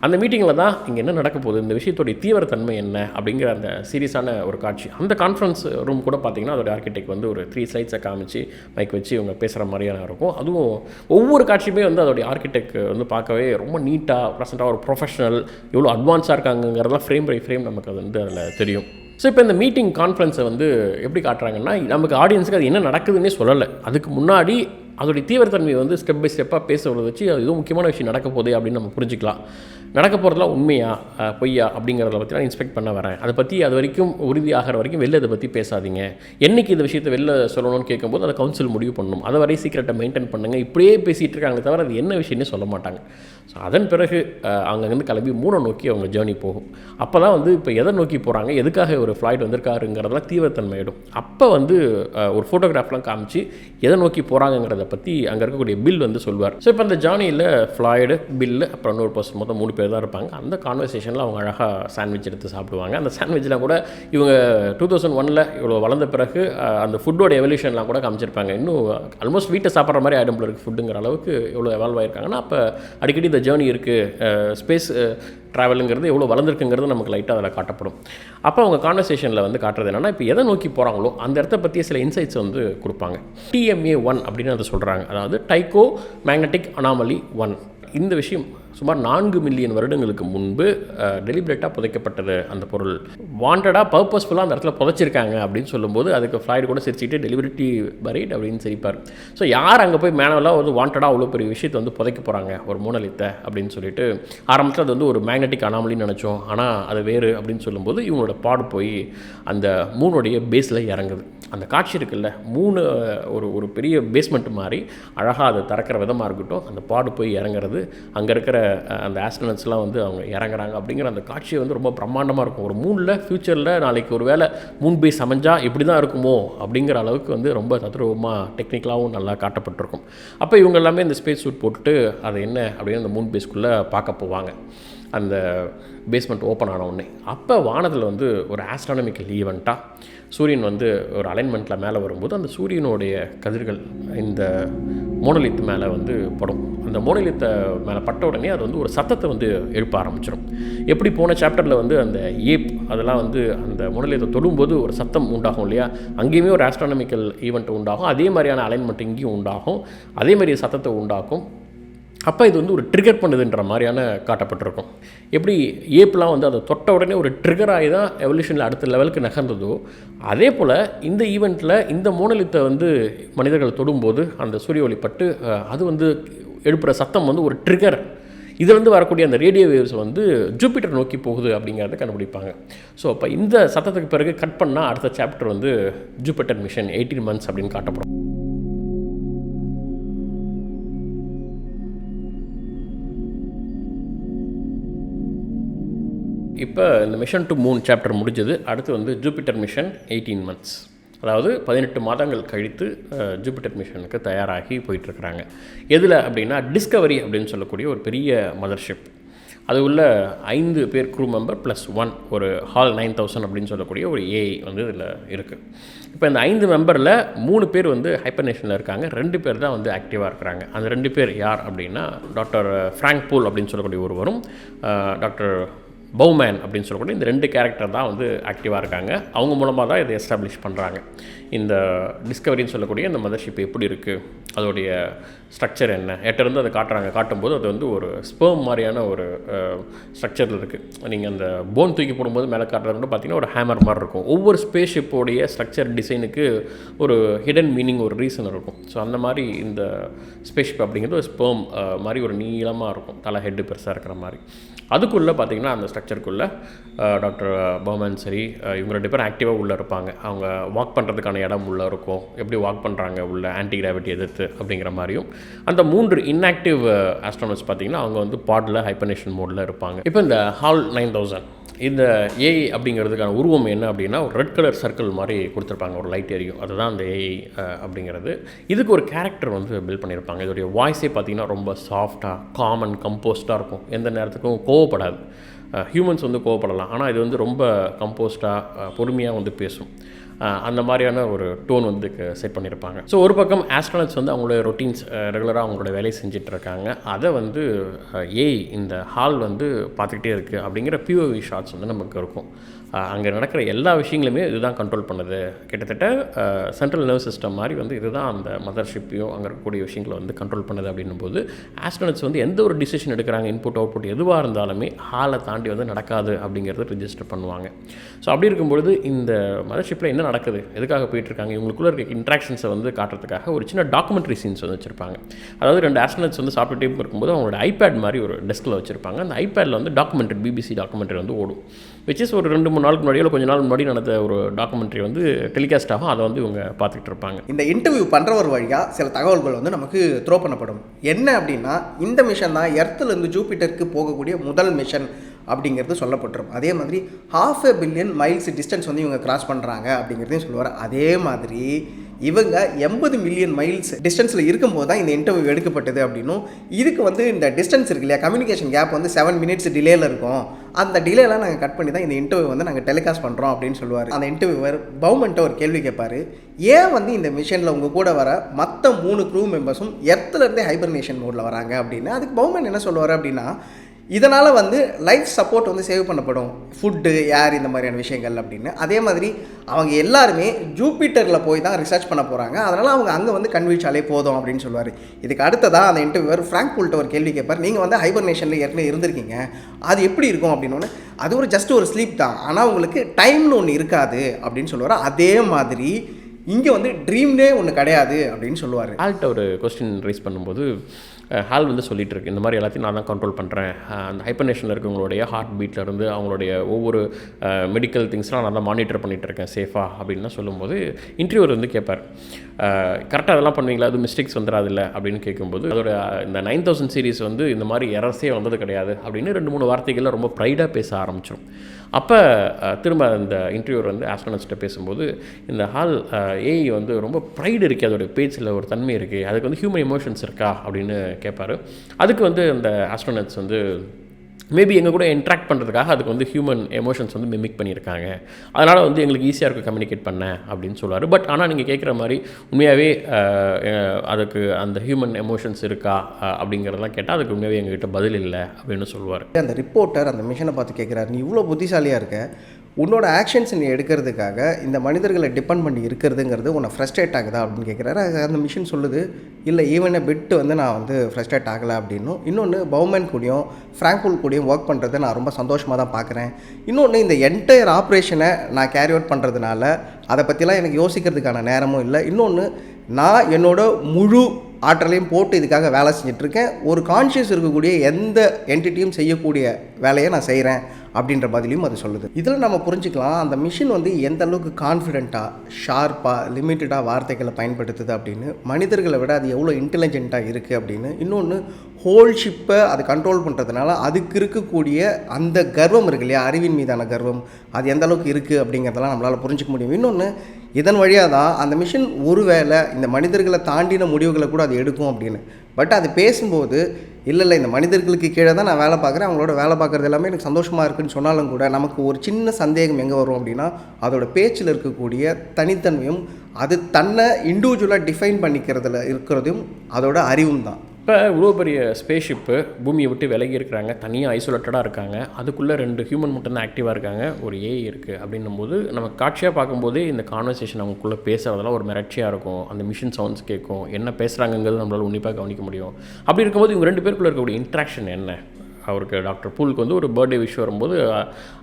அந்த மீட்டிங்கில் தான் இங்கே என்ன நடக்க போகுது? இந்த விஷயத்துடைய தீவிரத்தன்மை என்ன? அப்படிங்கிற அந்த சீரியஸான ஒரு காட்சி. அந்த கான்ஃபரன்ஸ் ரூம் கூட பார்த்தீங்கன்னா அதோடய ஆர்கிடெக்ட் வந்து ஒரு த்ரீ ஸ்லைட்ஸை காமிச்சு மைக் வச்சு இவங்க பேசுகிற மாதிரியான இருக்கும். அதுவும் ஒவ்வொரு காட்சியுமே வந்து அதோடைய ஆர்கிடெக்ட் வந்து பார்க்கவே ரொம்ப நீட்டாக ப்ரெசண்ட்டாக ஒரு ப்ரொஃபஷனல் எவ்வளோ அட்வான்ஸாக இருக்காங்கிறதெல்லாம் ஃப்ரேம் பை ஃப்ரேம் நமக்கு அது வந்து அதில் தெரியும். ஸோ இப்போ இந்த மீட்டிங் கான்ஃபரன்ஸை வந்து எப்படி காட்டுறாங்கன்னா நமக்கு ஆடியன்ஸுக்கு அது என்ன நடக்குதுன்னே சொல்லலை. அதுக்கு முன்னாடி அதோடைய தீவிரத்தன்மையை வந்து ஸ்டெப் பை ஸ்டெப்பாக பேசுகிறத வச்சு அது எதுவும் முக்கியமான விஷயம் நடக்க போகுது அப்படின்னு நம்ம புரிஞ்சுக்கலாம். நடக்க போகிறதுலாம் உண்மையா பொய்யா அப்படிங்கிறத பற்றி நான் இன்ஸ்பெக்ட் பண்ண வரேன். அதை பற்றி அது வரைக்கும் உறுதி ஆகிற வரைக்கும் வெளில இதை பற்றி பேசாதீங்க. என்னைக்கு இந்த விஷயத்தை வெளில சொல்லணும்னு கேட்கும்போது அதை கவுன்சில் முடிவு பண்ணணும் அதை வரை சீக்கிரட்டை மெயின்டைன் பண்ணுங்க. இப்படியே பேசிகிட்டு இருக்காங்களே தவிர அது என்ன விஷயம்னு சொல்ல மாட்டாங்க. ஸோ அதன் பிறகு அங்கேருந்து கிளம்பி மூணை நோக்கி அவங்க ஜேர்னி போகும். அப்போ தான் வந்து இப்போ எதை நோக்கி போகிறாங்க எதுக்காக ஒரு ஃப்ளைட் வந்திருக்காருங்கிறதெல்லாம் தீவிரத்தன்மையிடும் அப்போ வந்து ஒரு ஃபோட்டோகிராஃப்லாம் காமிச்சு எதை நோக்கி போகிறாங்கங்கிறத பற்றி அங்கே இருக்கக்கூடிய பில் வந்து சொல்வார். ஸோ இப்போ அந்த ஜானியில் ஃப்ளாய்டு பில்லு அப்புறம் இன்னொரு பர்சன் மொத்தம் மூணு பேர் தான் இருப்பாங்க. அந்த கான்வர்சேஷனில் அவங்க அழகாக சாண்ட்விச் எடுத்து சாப்பிடுவாங்க. அந்த சாண்ட்விச்லாம் கூட இவங்க டூ தௌசண்ட் ஒனில் இவ்வளோ வளர்ந்த பிறகு அந்த ஃபுட்டோட எவல்யூஷன்லாம் கூட காமிச்சிருப்பாங்க. இன்னும் ஆல்மோஸ்ட் வீட்டை சாப்பிட்ற மாதிரி ஐடம்பில் இருக்குது ஃபுட்டுங்கிற அளவுக்கு எவ்வளோ எவால்வ் ஆயிருக்காங்கன்னா அப்போ அடிக்கடி இந்த ஜேர்னி இருக்குது ஸ்பேஸ் ட்ராவலுங்கிறது எவ்வளோ வளர்ந்துருக்குங்கிறது நமக்கு லைட்டாக அதில் காட்டப்படும். அப்போ அவங்க கான்வர்சேஷனில் வந்து காட்டுறது என்னென்னா இப்போ எதை நோக்கி போகிறாங்களோ அந்த இடத்த பற்றிய சில இன்சைட்ஸ் வந்து கொடுப்பாங்க. டிஎம்ஏ ஒன் அப்படின்னு அதை சொல்கிறாங்க அதாவது டைகோ மேக்னட்டிக் அனாமலி ஒன். இந்த விஷயம் சுமார் நான்கு மில்லியன் வருடங்களுக்கு முன்பு டெலிபரேட்டாக புதைக்கப்பட்டது அந்த பொருள். வாண்டடாக பர்பஸ்ஃபுல்லாக அந்த இடத்துல புதைச்சிருக்காங்க அப்படின்னு சொல்லும்போது அதுக்கு ஃப்ளைட் கூட சிரிச்சுட்டு டெலிவரிட்டி பரீட் அப்படின்னு சிரிப்பார். ஸோ யார் அங்கே போய் மேனவெல்லாம் வந்து வாண்டடாக அவ்வளோ பெரிய விஷயத்தை வந்து புதைக்க போகிறாங்க ஒரு மூணலித்தை அப்படின்னு சொல்லிட்டு ஆரம்பத்தில் அது வந்து ஒரு மேக்னெட்டிக் அனாமலின்னு நினச்சோம். ஆனால் அது வேறு அப்படின்னு சொல்லும்போது இவங்களோட பாடு போய் அந்த மூணுடைய பேஸில் இறங்குது. அந்த காட்சி இருக்குல்ல மூணு ஒரு ஒரு பெரிய பேஸ்மெண்ட் மாதிரி அழகாக அதை திறக்கிற விதமாக இருக்கட்டும் அந்த பாடு போய் இறங்குறது அங்கே இருக்கிற அந்த ஆஸ்ட்ரனட்ஸ்லாம் வந்து அவங்க இறங்குறாங்க. அப்படிங்கிற அந்த காட்சி வந்து ரொம்ப பிரம்மாண்டமாக இருக்கும். ஒரு மூணில் ஃப்யூச்சரில் நாளைக்கு ஒரு வேளை மூன் பேஸ் அமைஞ்சால் இப்படி தான் இருக்குமோ அப்படிங்கிற அளவுக்கு வந்து ரொம்ப தத்ரூபமாக டெக்னிக்கலாகவும் நல்லா காட்டப்பட்டிருக்கும். அப்போ இவங்க எல்லாமே இந்த ஸ்பேஸ் சூட் போட்டுட்டு அது என்ன? அப்படின்னு அந்த மூன் பேஸ்க்குள்ளே பார்க்க போவாங்க. அந்த பேஸ்மெண்ட் ஓப்பன் ஆன உடனே. அப்போ வானத்தில் வந்து ஒரு ஆஸ்ட்ரானமிக்கல் ஈவெண்ட்டாக சூரியன் வந்து ஒரு அலைன்மெண்ட்டில் மேலே வரும்போது அந்த சூரியனுடைய கதிர்கள் இந்த மோனலித் மேலே வந்து படும். அந்த மோனலித்தை மேலே பட்ட உடனே அது வந்து ஒரு சத்தத்தை வந்து எழுப்ப ஆரம்பிச்சிடும் எப்படி போன சாப்டரில் வந்து அந்த ஏப் அதெல்லாம் வந்து அந்த மோனலித்தை தொடும்போது ஒரு சத்தம் உண்டாகும் இல்லையா? அங்கேயுமே ஒரு ஆஸ்ட்ரானமிக்கல் ஈவெண்ட் உண்டாகும். அதே மாதிரியான அலைன்மெண்ட் இங்கேயும் உண்டாகும். அதே மாதிரி சத்தத்தை உண்டாக்கும். அப்போ இது வந்து ஒரு ட்ரிகர் பண்ணுதுன்ற மாதிரியான காட்டப்பட்டிருக்கும். எப்படி ஏப்லாம் வந்து அதை தொட்ட உடனே ஒரு ட்ரிகர் ஆகி தான் எவல்யூஷனில் அடுத்த லெவலுக்கு நகர்ந்ததோ அதே போல் இந்த ஈவெண்ட்டில் இந்த மோனலித்தை வந்து மனிதர்கள் தொடும்போது அந்த சூரிய ஒளிப்பட்டு அது வந்து எழுப்புகிற சத்தம் வந்து ஒரு ட்ரிகர் இதிலிருந்து வரக்கூடிய அந்த ரேடியோ வேவ்ஸ் வந்து ஜூபிட்டர் நோக்கி போகுது அப்படிங்கிறத கண்டுபிடிப்பாங்க. ஸோ அப்போ இந்த சத்தத்துக்கு பிறகு கட் பண்ணால் அடுத்த சாப்டர் வந்து ஜூபிட்டர் மிஷன் எயிட்டீன் மந்த்ஸ் அப்படின்னு காட்டப்படும். இப்போ இந்த மிஷன் டு மூன் சாப்டர் முடிஞ்சது. அடுத்து வந்து ஜூபிட்டர் மிஷன் எயிட்டீன் மந்த்ஸ் அதாவது பதினெட்டு மாதங்கள் கழித்து ஜூபிட்டர் மிஷனுக்கு தயாராகி போயிட்டுருக்குறாங்க. எதில் அப்படின்னா டிஸ்கவரி அப்படின்னு சொல்லக்கூடிய ஒரு பெரிய மதர்ஷிப் அது உள்ள ஐந்து பேர் க்ரூ மெம்பர் ப்ளஸ் ஒன் ஒரு ஹால் நைன் தௌசண்ட் அப்படின்னு சொல்லக்கூடிய ஒரு ஏஐ வந்து இதில் இருக்குது இப்போ இந்த ஐந்து மெம்பரில் மூணு பேர் வந்து ஹைப்பர்நேஷனில் இருக்காங்க. ரெண்டு பேர் தான் வந்து ஆக்டிவாக இருக்கிறாங்க. அந்த ரெண்டு பேர் யார் அப்படின்னா டாக்டர் ஃப்ராங்க் பூல் அப்படின்னு சொல்லக்கூடிய ஒருவரும் டாக்டர் பவுமேன் அப்படின்னு சொல்லக்கூடிய இந்த ரெண்டு கேரக்டர் தான் வந்து ஆக்டிவாக இருக்காங்க. அவங்க மூலமாக தான் இதை எஸ்டாப்ளிஷ் பண்ணுறாங்க இந்த டிஸ்கவரின்னு சொல்லக்கூடிய இந்த மதர்ஷிப் எப்படி இருக்குது அதோடைய ஸ்ட்ரக்சர் என்ன? எட்டிருந்து அதை காட்டுறாங்க. காட்டும்போது அது வந்து ஒரு ஸ்பேம் மாதிரியான ஒரு ஸ்ட்ரக்சரில் இருக்குது நீங்கள் அந்த போன் தூக்கி போடும்போது மேலே காட்டுறது கூட பார்த்தீங்கன்னா ஒரு ஹேமர் மாதிரி இருக்கும். ஒவ்வொரு ஸ்பேஸ் ஷிப்போடைய ஸ்ட்ரக்சர் டிசைனுக்கு ஒரு ஹிடன் மீனிங் ஒரு ரீசன் இருக்கும். ஸோ அந்த மாதிரி இந்த ஸ்பேஸ்ஷிப் அப்படிங்கிறது ஒரு ஸ்பேம் மாதிரி ஒரு நீளமாக இருக்கும். தலை ஹெட்டு பெருசாக இருக்கிற மாதிரி. அதுக்குள்ளே பார்த்தீங்கன்னா அந்த ஸ்ட்ரக்சருக்குள்ளே டாக்டர் பர்மன் சரி இவங்க ரெண்டு பேரும் ஆக்டிவாக உள்ளே இருப்பாங்க. அவங்க வாக் பண்ணுறதுக்கான இடம் உள்ளே இருக்கும். எப்படி வாக் பண்ணுறாங்க உள்ள ஆன்டி கிராவிட்டி எதிர்த்து அப்படிங்கிற மாதிரியும். அந்த மூன்று இன்ஆக்டிவ் ஆஸ்ட்ரோனட்ஸ் பார்த்தீங்கன்னா அவங்க வந்து பாடில் ஹைப்பனேஷன் மோடில் இருப்பாங்க. இப்போ இந்த ஹால் நைன் தௌசண்ட் இந்த ஏஐ அப்படிங்கிறதுக்கான உருவம் என்ன அப்படின்னா ஒரு ரெட் கலர் சர்க்கிள் மாதிரி கொடுத்துருப்பாங்க. ஒரு லைட் எரியும். அதுதான் அந்த ஏஐ அப்படிங்கிறது. இதுக்கு ஒரு கேரக்டர் வந்து பில்ட் பண்ணியிருப்பாங்க. இதோடைய வாய்ஸே பார்த்தீங்கன்னா ரொம்ப சாஃப்டாக காமன் கம்போஸ்டாக இருக்கும். எந்த நேரத்துக்கும் கோவப்படாது. ஹியூமன்ஸ் வந்து கோவப்படலாம். ஆனால் இது வந்து ரொம்ப கம்போஸ்டாக பொறுமையாக வந்து பேசும். அந்த மாதிரியான ஒரு டோன் வந்து செட் பண்ணியிருப்பாங்க ஸோ ஒரு பக்கம் ஆஸ்ட்ரானட்ஸ் வந்து அவங்களுடைய ரொட்டீன்ஸ் ரெகுலராக அவங்களோட வேலையை செஞ்சுட்டு இருக்காங்க அதை வந்து ஏய் இந்த ஹால் வந்து பார்த்துக்கிட்டே இருக்குது அப்படிங்கிற பிஓவி ஷாட்ஸ் வந்து நமக்கு இருக்கும். அங்கே நடக்கிற எல்லா விஷயங்களுமே இதுதான் கண்ட்ரோல் பண்ணுது. கிட்டத்தட்ட சென்ட்ரல் நர்வஸ் சிஸ்டம் மாதிரி வந்து இதுதான் அந்த மதர்ஷிப்பையும் அங்கே இருக்கக்கூடிய விஷயங்களை வந்து கண்ட்ரோல் பண்ணுது அப்படின்னும் போது ஆஸ்ட்ரானட்ஸ் வந்து எந்த ஒரு டிசிஷன் எடுக்கிறாங்க இன்புட் அவுட்புட் எதுவாக இருந்தாலுமே ஹாலை தாண்டி வந்து நடக்காது அப்படிங்கிறத ரிஜிஸ்டர் பண்ணுவாங்க. ஸோ அப்படி இருக்கும்பொழுது இந்த மதர்ஷிப்பில் என்ன நடக்குது? எதுக்காக போயிட்டுருக்காங்க? இவங்களுக்குள்ளே இருக்க இன்ட்ராக்ஷன்ஸை வந்து காட்டுறதுக்காக ஒரு சின்ன டாக்குமெண்ட்ரி சீன்ஸ் வந்து வச்சுருப்பாங்க. அதாவது ரெண்டு ஆஸ்ட்ரனட்ஸ் வந்து சாப்பிட்டுட்டே இருக்கும்போது அவங்களோட ஐபேட் மாதிரி ஒரு டெஸ்கில் வச்சுருப்பாங்க. அந்த ஐபேடில் வந்து டாக்குமெண்ட்ரி பிபிசி டாக்குமெண்ட்ரி வந்து ஓடும். விச் இஸ் ஒரு ரெண்டு மூணு நாளுக்கு முன்னாடியோ கொஞ்ச நாள் முன்னாடி நடந்த ஒரு டாக்குமெண்ட்ரி வந்து டெலிகாஸ்ட் ஆகும். அதை வந்து இவங்க பார்த்துக்கிட்டு இருப்பாங்க. இந்த இன்டர்வியூ பண்ணுறவர் வழியாக சில தகவல்கள் வந்து நமக்கு த்ரோ பண்ணப்படும். என்ன அப்படின்னா இந்த மிஷன் தான் எர்த்துலேருந்து ஜூபிட்டருக்கு போகக்கூடிய முதல் மிஷன் அப்படிங்கிறது சொல்லப்பட்டிரும் அதே மாதிரி half a billion miles distance வந்து இவங்க கிராஸ் பண்ணுறாங்க அப்படிங்கிறதையும் சொல்லுவார். அதே மாதிரி இவங்க எண்பது மில்லியன் மைல்ஸ் டிஸ்டன்ஸில் இருக்கும்போது தான் இந்த இன்டர்வியூ எடுக்கப்பட்டது அப்படின்னும். இதுக்கு வந்து இந்த டிஸ்டன்ஸ் இருக்கு இல்லையா? கம்யூனிகேஷன் கேப் வந்து செவன் மினிட்ஸ் டிலேயில் இருக்கும். அந்த டிலேலாம் நாங்கள் கட் பண்ணி தான் இந்த இன்டர்வியூ வந்து நாங்கள் டெலிகாஸ்ட் பண்ணுறோம் அப்படின்னு சொல்லுவார். அந்த இன்டர்வியூவர் பவுமெண்ட்டை ஒரு கேள்வி கேட்பார். ஏன் வந்து இந்த மிஷனில் உங்கள் கூட வர மற்ற மூணு க்ரூ மெம்பர்ஸும் எர்த்துலேருந்தே ஹைபர்னேஷன் மோடில் வராங்க அப்படின்னு? அதுக்கு பவுமெண்ட் என்ன சொல்லுவார் அப்படின்னா இதனால் வந்து லைஃப் சப்போர்ட் வந்து சேவ் பண்ணப்படும். ஃபுட்டு ஏர் இந்த மாதிரியான விஷயங்கள் அப்படின்னு. அதே மாதிரி அவங்க எல்லாருமே ஜூபிட்டரில் போய் தான் ரிசர்ச் பண்ண போகிறாங்க அதனால் அவங்க அங்கே வந்து கன்விச்சாலே போதும் அப்படின்னு சொல்லுவார். இதுக்கு அடுத்ததாக அந்த இன்டர்வியூவர் ஃப்ராங்க் புல்ட்ட ஒரு கேள்வி கேட்பார். நீங்கள் வந்து ஹைபர்னேஷனில் ஏற்கனவே இருந்திருக்கீங்க. அது எப்படி இருக்கும் அப்படின்னு அது ஒரு ஜஸ்ட் ஒரு ஸ்லீப் தான். ஆனால் உங்களுக்கு டைம்னு ஒன்று இருக்காது அப்படின்னு சொல்லுவார். அதே மாதிரி இங்கே வந்து ட்ரீம்னே ஒன்று கிடையாது அப்படின்னு சொல்லுவார். ஆல்ட்ட ஒரு கொஸ்டின் ரைஸ் பண்ணும்போது ஹால் வந்து சொல்லிட்டு இருக்கு இந்த மாதிரி எல்லாத்தையும் நான் தான் கண்ட்ரோல் பண்ணுறேன் அந்த ஹைப்பர்நேஷனில் இருக்கவங்களுடைய ஹார்ட் பீட்லேருந்து அவங்களுடைய ஒவ்வொரு மெடிக்கல் திங்ஸ்லாம் நான் தான் மானிட்டர் பண்ணிகிட்டு இருக்கேன் சேஃபாக அப்படின்லாம் சொல்லும்போது இன்டர்வியூவர் வந்து கேட்பார் கரெக்டாக அதெல்லாம் பண்ணுவீங்களா? அது மிஸ்டேக்ஸ் வந்துடாதில்ல அப்படின்னு கேட்கும்போது அதோட இந்த நைன் தௌசண்ட் சீரிஸ் வந்து இந்த மாதிரி எரர்ஸே வந்தது கிடையாது அப்படின்னு ரெண்டு மூணு வார்த்தைகளில் ரொம்ப ப்ரைடாக பேச ஆரம்பிச்சிடும் அப்போ திரும்ப அந்த இன்டர்வியூர் வந்து ஆஸ்ட்ரானஸ்ட்டை பேசும்போது இந்த ஹால் ஏஐ வந்து ரொம்ப ப்ரைடு இருக்குது அதோட பேச்சில் ஒரு தன்மை இருக்குது அதுக்கு வந்து ஹியூமன் எமோஷன்ஸ் இருக்கா? அப்படின்னு கேட்பாரு அதுக்கு வந்து அந்த ஆஸ்ட்ரோனட்ஸ் வந்து மேபி எங்கள் கூட இன்ட்ராக்ட் பண்ணுறதுக்காக அதுக்கு வந்து ஹியூமன் எமோஷன்ஸ் வந்து மிமிக் பண்ணியிருக்காங்க. அதனால் வந்து எங்களுக்கு ஈஸியாக இருக்கும் கம்யூனிகேட் பண்ண அப்படின்னு சொல்லுவார் பட் ஆனால் நீங்கள் கேட்குற மாதிரி உண்மையாகவே அதுக்கு அந்த ஹியூமன் எமோஷன்ஸ் இருக்கா அப்படிங்கிறதெல்லாம் கேட்டால் அதுக்கு உண்மையாகவே எங்ககிட்ட பதில் இல்லை அப்படின்னு சொல்லுவார். அந்த ரிப்போர்ட்டர் அந்த மிஷனை பார்த்து கேட்குறாரு நீ இவ்வளோ புத்திசாலியாக இருக்க. உன்னோட ஆக்ஷன்ஸ் நீ எடுக்கிறதுக்காக இந்த மனிதர்களை டிபெண்ட் பண்ணி இருக்கிறதுங்கிறது உன்னை ஃப்ரஸ்ட்ரேட் ஆகுதா அப்படின்னு கேட்குறாரு அது அந்த மிஷின் சொல்லுது இல்லை ஈவனை பிட்டு வந்து நான் வந்து ஃப்ரஸ்ட்ரேட் ஆகலை அப்படின்னும் இன்னொன்று பவுமன் கூடயும் ஃப்ராங்கூல் கூடயும் ஒர்க் பண்ணுறதை நான் ரொம்ப சந்தோஷமாக தான் பார்க்குறேன் இன்னொன்று இந்த என்டையர் ஆப்ரேஷனை நான் கேரி அவுட் பண்ணுறதுனால அதை பற்றிலாம் எனக்கு யோசிக்கிறதுக்கான நேரமும் இல்லை. இன்னொன்று நான் என்னோட முழு ஆற்றலையும் போட்டு இதுக்காக வேலை செஞ்சிட்ருக்கேன். ஒரு கான்ஷியஸ் இருக்கக்கூடிய எந்த என்டிட்டியும் செய்யக்கூடிய வேலையை நான் செய்கிறேன் அப்படின்ற பதிலையும் அது சொல்லுது. இதில் நம்ம புரிஞ்சுக்கலாம் அந்த மிஷின் வந்து எந்த அளவுக்கு கான்ஃபிடென்ட்டாக ஷார்ப்பாக லிமிட்டடாக வார்த்தைகளை பயன்படுத்துது அப்படின்னு. மனிதர்களை விட அது எவ்வளோ இன்டெலிஜென்ட்டாக இருக்குது அப்படின்னு. இன்னொன்று ஹோல் ஷிப்பை அது கண்ட்ரோல் பண்ணுறதுனால அதுக்கு இருக்கக்கூடிய அந்த கர்வம் இருக்கு இல்லையா? அறிவின் மீதான கர்வம். அது எந்த அளவுக்கு இருக்குது அப்படிங்கிறதெல்லாம் நம்மளால் புரிஞ்சிக்க முடியும். இன்னொன்று இதன் வழியாக தான் அந்த மிஷின் ஒருவேளை இந்த மனிதர்களை தாண்டின முடிவுகளை கூட அது எடுக்கும் அப்படின்னு. பட் அது பேசும்போது இல்லை இல்லை இந்த மனிதர்களுக்கு கீழே தான் நான் வேலை பார்க்குறேன். அவங்களோட வேலை பார்க்குறது எல்லாமே எனக்கு சந்தோஷமாக இருக்குன்னு சொன்னாலும் கூட நமக்கு ஒரு சின்ன சந்தேகம் எங்கே வரும் அப்படின்னா அதோட பேச்சில் இருக்கக்கூடிய தனித்தன்மையும் அது தன்னை இண்டிவிஜுவலாக டிஃபைன் பண்ணிக்கிறதுல இருக்கிறதும் அதோட அறிவும் தான். இப்போ இவ்வளோ பெரிய ஸ்பேஸ்ஷிப்பு பூமியை விட்டு விலகி இருக்கிறாங்க. தனியாக ஐசோலேட்டடாக இருக்காங்க. அதுக்குள்ளே ரெண்டு ஹியூமன் மட்டும்தான் ஆக்டிவாக இருக்காங்க. ஒரு ஏஐ இருக்குது அப்படின்னும் போது நம்ம காட்சியாக பார்க்கும்போதே இந்த கான்வர்சேஷன் அவங்களுக்குள்ளே பேசுகிறதெல்லாம் ஒரு மிரட்சியாக இருக்கும். அந்த மிஷின் சவுண்ட்ஸ் கேட்கும் என்ன பேசுகிறாங்கங்கிறது நம்மளால் உன்னிப்பாக கவனிக்க முடியும். அப்படி இருக்கும்போது இவங்க ரெண்டு பேருக்குள்ளே இருக்கக்கூடிய இன்ட்ராக்ஷன் என்ன? அவருக்கு டாக்டர் பூலுக்கு வந்து ஒரு பர்த்டே விஷ் வரும்போது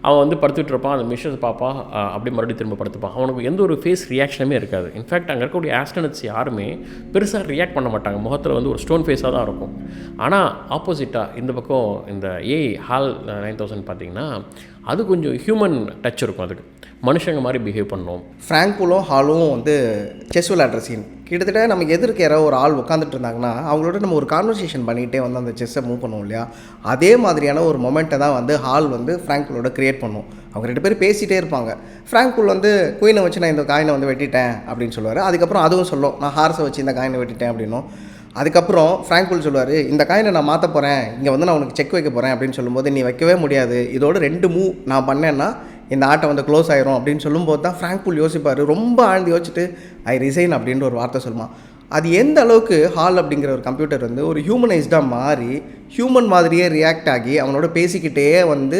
அவன் வந்து படுத்துட்டு இருப்பான் அந்த மிஷன்ஸ் பார்ப்பா அப்படியே மறுபடியும் திரும்ப படுத்துப்பான். அவனுக்கு எந்த ஒரு ஃபேஸ் ரியாக்ஷனுமே இருக்காது. இன்ஃபேக்ட் அங்கே இருக்கக்கூடிய ஆஸ்ட்ரனட்ஸ் யாருமே பெருசாக ரியாக்ட் பண்ண மாட்டாங்க. முகத்தில் வந்து ஒரு ஸ்டோன் ஃபேஸாக தான் இருக்கும். ஆனால் ஆப்போசிட்டாக இந்த பக்கம் இந்த ஏ ஹால் நைன் தௌசண்ட் பார்த்தீங்கன்னா அது கொஞ்சம் ஹியூமன் டச் இருக்கும் அதுக்கு. மனுஷங்க மாதிரி பிஹேவ் பண்ணுவோம் ஃப்ராங்க்குலும் ஹாலும் வந்து செஸ் விளையாடுற சீன் கிட்டத்தட்ட நம்ம எதிர்க்க யாரோ ஒரு ஆள் உட்காந்துட்டு இருந்தாங்கன்னா அவங்களோட நம்ம ஒரு கான்வர்சேஷன் பண்ணிகிட்டே வந்து அந்த செஸ்ஸை மூவ் பண்ணுவோம் இல்லையா? அதே மாதிரியான ஒரு மொமெண்ட்டை தான் வந்து ஹால் வந்து ஃப்ராங்க்குலோட க்ரியேட் பண்ணும். அவங்க ரெண்டு பேரும் பேசிகிட்டே இருப்பாங்க. ஃப்ராங்க்குல் வந்து குயினை வச்சு நான் இந்த காயினை வந்து வெட்டிட்டேன் அப்படின்னு சொல்லுவார். அதுக்கப்புறம் அதுவும் சொல்லும் நான் ஹார்ஸை வச்சு இந்த காயினை வெட்டிட்டேன் அப்படின்னும். அதுக்கப்புறம் ஃப்ராங்க்குல் சொல்லுவார் இந்த காயினை நான் மாற்ற போகிறேன் இங்கே வந்து நான் உனக்கு செக் வைக்க போகிறேன் அப்படின்னு சொல்லும்போது நீ வைக்கவே முடியாது. இதோட ரெண்டு மூவ் நான் பண்ணேன்னா இந்த ஆட்டை வந்து க்ளோஸ் ஆயிரும். அப்படின்னு சொல்லும்போது தான் ஃப்ராங்க்புல் யோசிப்பார். ரொம்ப ஆழ்ந்து யோசிச்சுட்டு ஐ ரிசைன் அப்படின்ற ஒரு வார்த்தை சொல்லுவான். அது எந்த அளவுக்கு ஹால் அப்படிங்கிற ஒரு கம்ப்யூட்டர் வந்து ஒரு ஹியூமனைஸ்டாக மாறி ஹியூமன் மாதிரியே ரியாக்ட் ஆகி அவனோட பேசிக்கிட்டே வந்து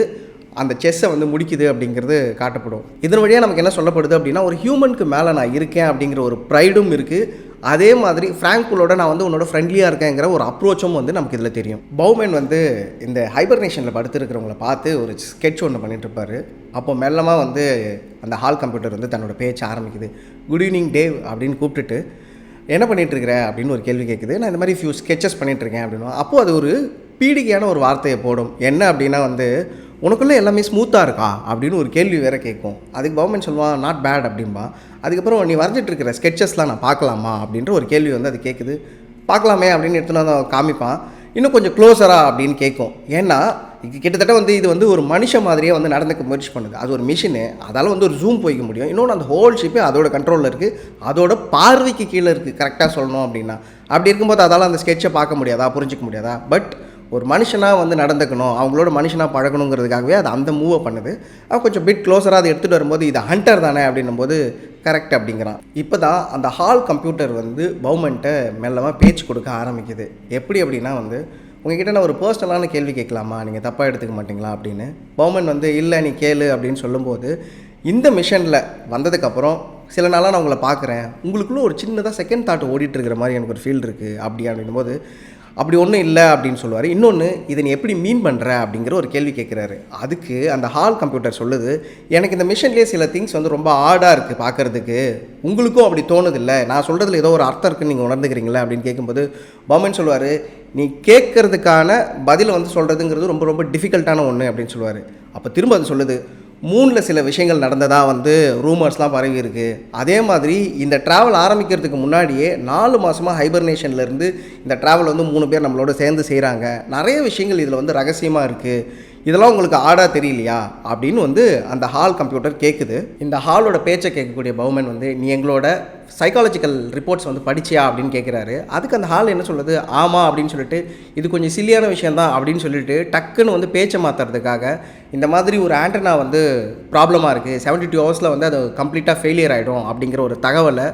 அந்த செஸ்ஸை வந்து முடிக்குது அப்படிங்கிறது காட்டப்படும். இதன் வழியாக நமக்கு என்ன சொல்லப்படுது அப்படின்னா ஒரு ஹியூமனுக்கு மேலே நான் இருக்கேன் அப்படிங்கிற ஒரு ப்ரைடும் இருக்குது அதே மாதிரி ஃப்ராங்க்குலோட நான் வந்து உன்னோட ஃப்ரெண்ட்லியாக இருக்கேங்கிற ஒரு அப்ரோச்சும் வந்து நமக்கு இதில் தெரியும். பௌமேன் வந்து இந்த ஹைபர்னேஷனில் படுத்துருக்கிறவங்கள பார்த்து ஒரு ஸ்கெட்ச் ஒன்று பண்ணிட்டு இருப்பாரு அப்போ மெல்லமாக வந்து அந்த ஹால் கம்ப்யூட்டர் வந்து தன்னோட பேச்ச ஆரம்பிக்குது. குட் ஈவினிங் டேவ் அப்படின்னு கூப்பிட்டுட்டு என்ன பண்ணிட்டு இருக்கிற அப்படின்னு ஒரு கேள்வி கேட்குது நான் இந்த மாதிரி ஃபியூ ஸ்கெச்சஸ் பண்ணிட்டு இருக்கேன் அப்படின்னு அப்போது அது ஒரு பீடிகையான ஒரு வார்த்தையை போடும். என்ன அப்படின்னா வந்து உனக்குள்ளே எல்லாமே ஸ்மூத்தாக இருக்கா? அப்படின்னு ஒரு கேள்வி வேறு கேட்கும். அதுக்கு பவர்மெண்ட் சொல்லுவான் நாட் பேட் அப்படின்பா அதுக்கப்புறம் நீ வரைஞ்சிட்டு இருக்கிற ஸ்கெச்சஸ்லாம் நான் பார்க்கலாமா? அப்படின்ற ஒரு கேள்வி வந்து அது கேட்குது. பார்க்கலாமே அப்படின்னு எடுத்துனா வந்து காமிப்பான். இன்னும் கொஞ்சம் க்ளோஸரா அப்படின்னு கேட்கும். ஏன்னா இது கிட்டத்தட்ட வந்து இது வந்து ஒரு மனுஷ மாதிரியே வந்து நடந்துக்க முயற்சி பண்ணுது. அது ஒரு மிஷினு அதால் வந்து ஒரு ஜூம் போய்க்க முடியும். இன்னொன்று அந்த ஹோல் ஷிப்பே அதோட கண்ட்ரோலில் இருக்குது அதோட பார்வைக்கு கீழே இருக்குது கரெக்டாக சொல்லணும் அப்படின்னா. அப்படி இருக்கும்போது அதால் அந்த ஸ்கெட்சை பார்க்க முடியாதா? புரிஞ்சிக்க முடியாதா? பட் ஒரு மனுஷனாக வந்து நடந்துக்கணும் அவங்களோட மனுஷனாக பழகணுங்கிறதுக்காகவே அது அந்த மூவை பண்ணுது. அவள் கொஞ்சம் பிட் க்ளோஸராக அதை எடுத்துகிட்டு வரும்போது இது ஹண்டர் தானே அப்படின்னும் போது கரெக்ட் அப்படிங்கிறான். இப்போ தான் அந்த ஹால் கம்ப்யூட்டர் வந்து பவுமெண்ட்டை மெல்லமாக பேச்சு கொடுக்க ஆரம்பிக்குது. எப்படி அப்படின்னா வந்து உங்ககிட்ட நான் ஒரு பர்சனலான கேள்வி கேட்கலாமா? நீங்கள் தப்பாக எடுத்துக்க மாட்டிங்களா? அப்படின்னு. பவுமன் வந்து இல்லை நீ கேளு அப்படின்னு சொல்லும்போது இந்த மிஷனில் வந்ததுக்கப்புறம் சில நாளாக நான் உங்களை பார்க்குறேன். உங்களுக்குள்ள ஒரு சின்னதாக செகண்ட் தாட் ஓடிட்டுருக்கிற மாதிரி எனக்கு ஒரு ஃபீல் இருக்குது அப்படி அப்படின்னும் போது அப்படி ஒன்றும் இல்லை அப்படின்னு சொல்லுவார். இன்னொன்று இதை நீ எப்படி மீன் பண்ணுற அப்படிங்கிற ஒரு கேள்வி கேட்குறாரு அதுக்கு அந்த ஹால் கம்ப்யூட்டர் சொல்லுது எனக்கு இந்த மிஷன்லேயே சில திங்ஸ் வந்து ரொம்ப ஆடாக இருக்குது பார்க்குறதுக்கு உங்களுக்கும் அப்படி தோணுதில்ல. நான் சொல்கிறதுல ஏதோ ஒரு அர்த்தம் இருக்குன்னு நீங்கள் உணர்ந்துக்கிறீங்களா அப்படின்னு கேட்கும்போது பவுமன் சொல்லுவார் நீ கேட்கறதுக்கான பதிலை வந்து சொல்கிறதுங்கிறது ரொம்ப ரொம்ப டிஃபிகல்ட்டான ஒன்று அப்படின்னு சொல்லுவார். அப்போ திரும்ப அது சொல்லுது மூணில் சில விஷயங்கள் நடந்ததாக வந்து ரூமர்ஸ்லாம் பரவி இருக்குது அதே மாதிரி இந்த ட்ராவல் ஆரம்பிக்கிறதுக்கு முன்னாடியே நாலு மாதமாக ஹைபர்னேஷன்லேருந்து இந்த ட்ராவல் வந்து மூணு பேர் நம்மளோட சேர்ந்து செய்கிறாங்க நிறைய விஷயங்கள் இதில் வந்து ரகசியமாக இருக்குது இதெல்லாம் உங்களுக்கு ஆடாக தெரியலையா? அப்படின்னு வந்து அந்த ஹால் கம்ப்யூட்டர் கேட்குது இந்த ஹாலோட பேச்சை கேட்கக்கூடிய பவுமன் வந்து நீ எங்களோட சைக்காலஜிக்கல் ரிப்போர்ட்ஸ் வந்து படிச்சியா? அப்படின்னு கேட்குறாரு அதுக்கு அந்த ஹால் என்ன சொல்லுது? ஆமாம் அப்படின்னு சொல்லிட்டு இது கொஞ்சம் சில்லியான விஷயந்தான் அப்படின்னு சொல்லிட்டு டக்குன்னு வந்து பேச்சை மாற்றுறதுக்காக இந்த மாதிரி ஒரு ஆண்டனா வந்து ப்ராப்ளமாக இருக்குது செவன்டி டூ ஹவர்ஸில் வந்து அது கம்ப்ளீட்டாக ஃபெயிலியர் ஆகிடும் அப்படிங்கிற ஒரு தகவலை